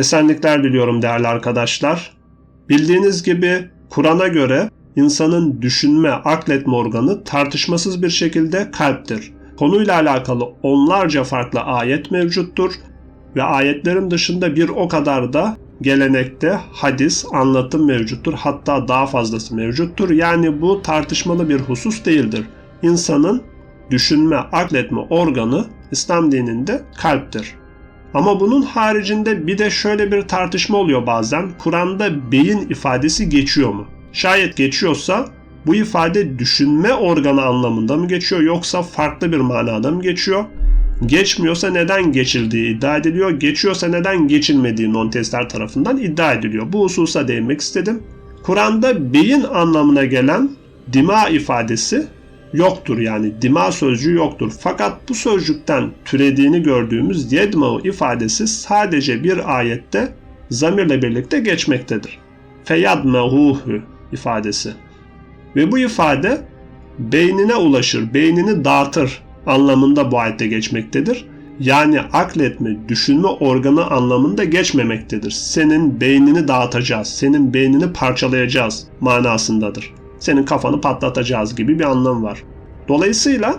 Esenlikler diliyorum değerli arkadaşlar. Bildiğiniz gibi Kur'an'a göre insanın düşünme, akletme organı tartışmasız bir şekilde kalptir. Konuyla alakalı onlarca farklı ayet mevcuttur ve ayetlerin dışında bir o kadar da gelenekte hadis, anlatım mevcuttur. Hatta daha fazlası mevcuttur. Yani bu tartışmalı bir husus değildir. İnsanın düşünme, akletme organı İslam dininde kalptir. Ama bunun haricinde bir de şöyle bir tartışma oluyor bazen. Kur'an'da beyin ifadesi geçiyor mu? Şayet geçiyorsa bu ifade düşünme organı anlamında mı geçiyor yoksa farklı bir manada mı geçiyor? Geçmiyorsa neden geçildiği iddia ediliyor. Geçiyorsa neden geçilmediği non-testler tarafından iddia ediliyor. Bu hususa değinmek istedim. Kur'an'da beyin anlamına gelen dima ifadesi yoktur yani dima sözcüğü yoktur. Fakat bu sözcükten türediğini gördüğümüz yedma'u ifadesi sadece bir ayette zamirle birlikte geçmektedir. Feyadmehuhu ifadesi. Ve bu ifade beynine ulaşır, beynini dağıtır anlamında bu ayette geçmektedir. Yani akletme, düşünme organı anlamında geçmemektedir. Senin beynini dağıtacağız, senin beynini parçalayacağız manasındadır. Senin kafanı patlatacağız gibi bir anlam var. Dolayısıyla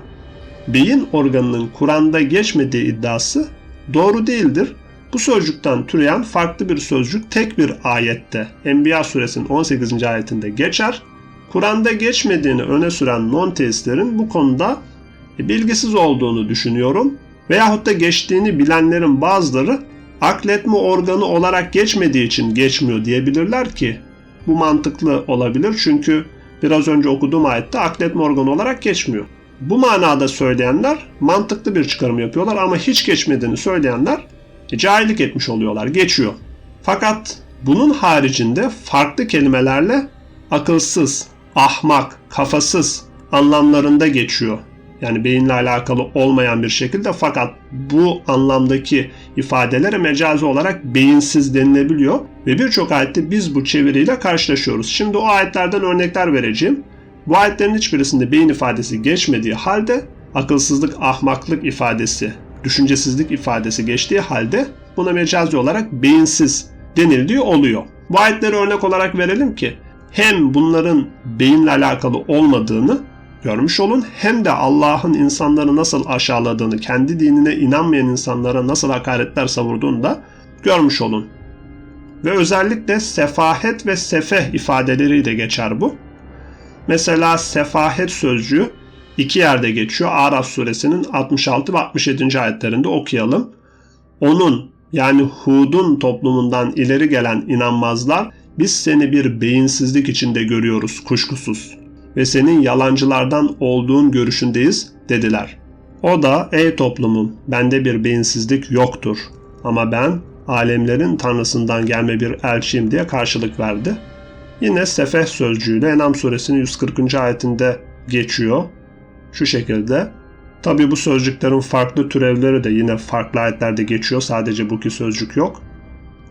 beyin organının Kur'an'da geçmediği iddiası doğru değildir. Bu sözcükten türeyen farklı bir sözcük tek bir ayette Enbiya suresinin 18. ayetinde geçer. Kur'an'da geçmediğini öne süren non-teistlerin bu konuda bilgisiz olduğunu düşünüyorum. Veyahut da geçtiğini bilenlerin bazıları akletme organı olarak geçmediği için geçmiyor diyebilirler ki bu mantıklı olabilir çünkü biraz önce okuduğum ayette akletme organı olarak geçmiyor. Bu manada söyleyenler mantıklı bir çıkarım yapıyorlar ama hiç geçmediğini söyleyenler e, cahillik etmiş oluyorlar, geçiyor. Fakat bunun haricinde farklı kelimelerle akılsız, ahmak, kafasız anlamlarında geçiyor. Yani beyinle alakalı olmayan bir şekilde fakat bu anlamdaki ifadelere mecazi olarak beyinsiz denilebiliyor ve birçok ayette biz bu çeviriyle karşılaşıyoruz. Şimdi o ayetlerden örnekler vereceğim. Bu ayetlerin hiçbirisinde beyin ifadesi geçmediği halde akılsızlık, ahmaklık ifadesi, düşüncesizlik ifadesi geçtiği halde buna mecazi olarak beyinsiz denildiği oluyor. Bu ayetleri örnek olarak verelim ki hem bunların beyinle alakalı olmadığını görmüş olun hem de Allah'ın insanları nasıl aşağıladığını, kendi dinine inanmayan insanlara nasıl hakaretler savurduğunu da görmüş olun. Ve özellikle sefahet ve sefeh ifadeleri de geçer bu. Mesela sefahet sözcüğü iki yerde geçiyor. Araf suresinin 66 ve 67. ayetlerinde okuyalım. Onun yani Hud'un toplumundan ileri gelen inanmazlar biz seni bir beyinsizlik içinde görüyoruz kuşkusuz ve senin yalancılardan olduğun görüşündeyiz dediler. O da ey toplumum bende bir beyinsizlik yoktur ama ben alemlerin tanrısından gelme bir elçiyim diye karşılık verdi. Yine sefeh sözcüğüyle Enam suresinin 140. ayetinde geçiyor. Şu şekilde. Tabi bu sözcüklerin farklı türevleri de yine farklı ayetlerde geçiyor. Sadece bu iki sözcük yok.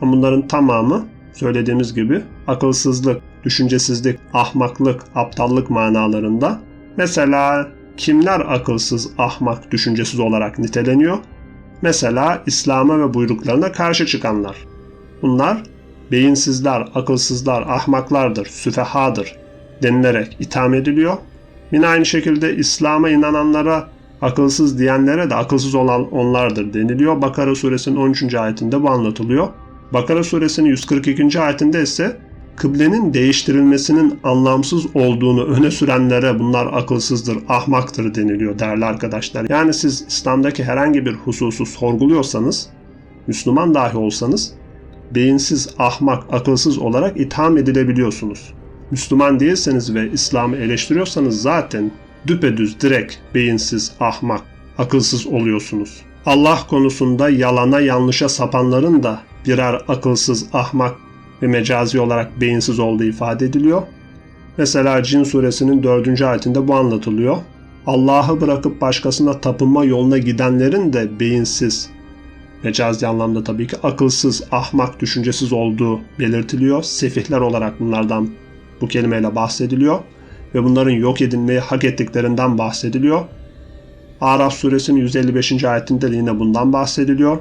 Ama bunların tamamı söylediğimiz gibi akılsızlık, düşüncesizlik, ahmaklık, aptallık manalarında. Mesela kimler akılsız, ahmak, düşüncesiz olarak niteleniyor? Mesela İslam'a ve buyruklarına karşı çıkanlar. Bunlar beyinsizler, akılsızlar, ahmaklardır, süfehadır denilerek itham ediliyor. Yine aynı şekilde İslam'a inananlara akılsız diyenlere de akılsız olan onlardır deniliyor. Bakara suresinin 13. ayetinde bu anlatılıyor. Bakara suresinin 142. ayetinde ise kıblenin değiştirilmesinin anlamsız olduğunu öne sürenlere bunlar akılsızdır, ahmaktır deniliyor değerli arkadaşlar. Yani siz İslam'daki herhangi bir hususu sorguluyorsanız, Müslüman dahi olsanız beyinsiz, ahmak, akılsız olarak itham edilebiliyorsunuz. Müslüman değilseniz ve İslam'ı eleştiriyorsanız zaten düpedüz direkt beyinsiz, ahmak, akılsız oluyorsunuz. Allah konusunda yalana yanlışa sapanların da birer akılsız, ahmak ve mecazi olarak beyinsiz olduğu ifade ediliyor. Mesela Cin suresinin 4. ayetinde bu anlatılıyor. Allah'ı bırakıp başkasına tapınma yoluna gidenlerin de beyinsiz, mecazi anlamda tabii ki akılsız, ahmak, düşüncesiz olduğu belirtiliyor. Sefihler olarak bunlardan bu kelimeyle bahsediliyor ve bunların yok edilmeyi hak ettiklerinden bahsediliyor. Araf suresinin 155. ayetinde de yine bundan bahsediliyor.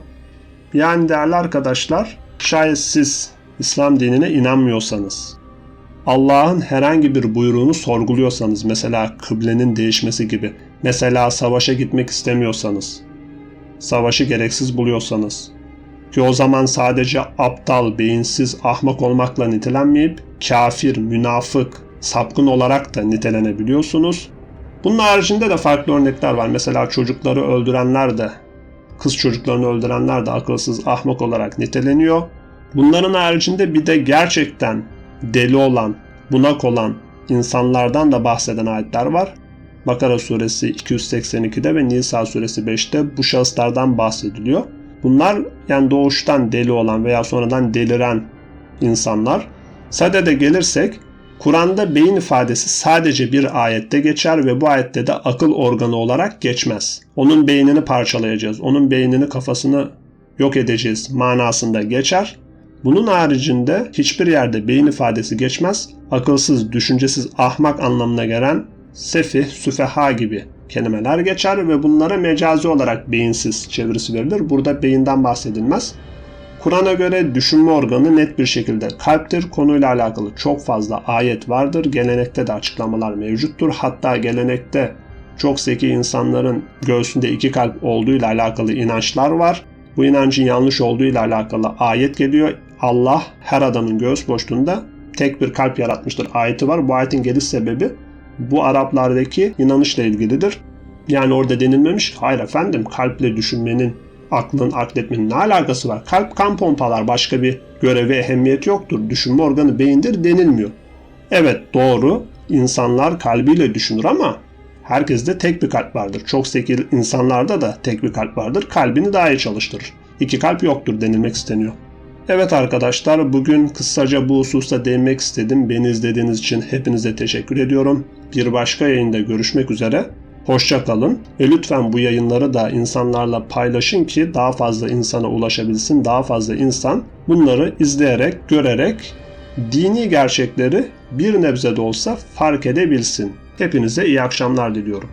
Yani değerli arkadaşlar Şayet siz İslam dinine inanmıyorsanız, Allah'ın herhangi bir buyruğunu sorguluyorsanız, mesela kıblenin değişmesi gibi, mesela savaşa gitmek istemiyorsanız, savaşı gereksiz buluyorsanız, ki o zaman sadece aptal, beyinsiz, ahmak olmakla nitelenmeyip kafir, münafık, sapkın olarak da nitelenebiliyorsunuz. Bunun haricinde de farklı örnekler var. Mesela çocukları öldürenler de, kız çocuklarını öldürenler de akılsız, ahmak olarak niteleniyor. Bunların haricinde bir de gerçekten deli olan, bunak olan insanlardan da bahseden ayetler var. Bakara suresi 282'de ve Nisa suresi 5'te bu şahıslardan bahsediliyor. Bunlar yani doğuştan deli olan veya sonradan deliren insanlar. Sadede gelirsek Kur'an'da beyin ifadesi sadece bir ayette geçer ve bu ayette de akıl organı olarak geçmez. Onun beynini parçalayacağız, onun beynini kafasını yok edeceğiz manasında geçer. Bunun haricinde hiçbir yerde beyin ifadesi geçmez. Akılsız, düşüncesiz, ahmak anlamına gelen sefih, süfeha gibi kelimeler geçer ve bunlara mecazi olarak beyinsiz çevirisi verilir. Burada beyinden bahsedilmez. Kur'an'a göre düşünme organı net bir şekilde kalptir. Konuyla alakalı çok fazla ayet vardır. Gelenekte de açıklamalar mevcuttur. Hatta gelenekte çok zeki insanların göğsünde iki kalp olduğuyla alakalı inançlar var. Bu inancın yanlış olduğuyla alakalı ayet geliyor. Allah her adamın göğüs boşluğunda tek bir kalp yaratmıştır ayeti var. Bu ayetin geliş sebebi bu Araplardaki inanışla ilgilidir. Yani orada denilmemiş hayır efendim kalple düşünmenin, aklın, akletmenin ne alakası var? Kalp kan pompalar başka bir görevi, ehemmiyet yoktur. Düşünme organı beyindir denilmiyor. Evet doğru insanlar kalbiyle düşünür ama herkeste tek bir kalp vardır. Çok zeki insanlarda da tek bir kalp vardır. Kalbini daha iyi çalıştırır. İki kalp yoktur denilmek isteniyor. Evet arkadaşlar bugün kısaca bu hususta değinmek istedim. Beni izlediğiniz için hepinize teşekkür ediyorum. Bir başka yayında görüşmek üzere. Hoşça kalın ve lütfen bu yayınları da insanlarla paylaşın ki daha fazla insana ulaşabilsin. Daha fazla insan bunları izleyerek, görerek dini gerçekleri bir nebze de olsa fark edebilsin. Hepinize iyi akşamlar diliyorum.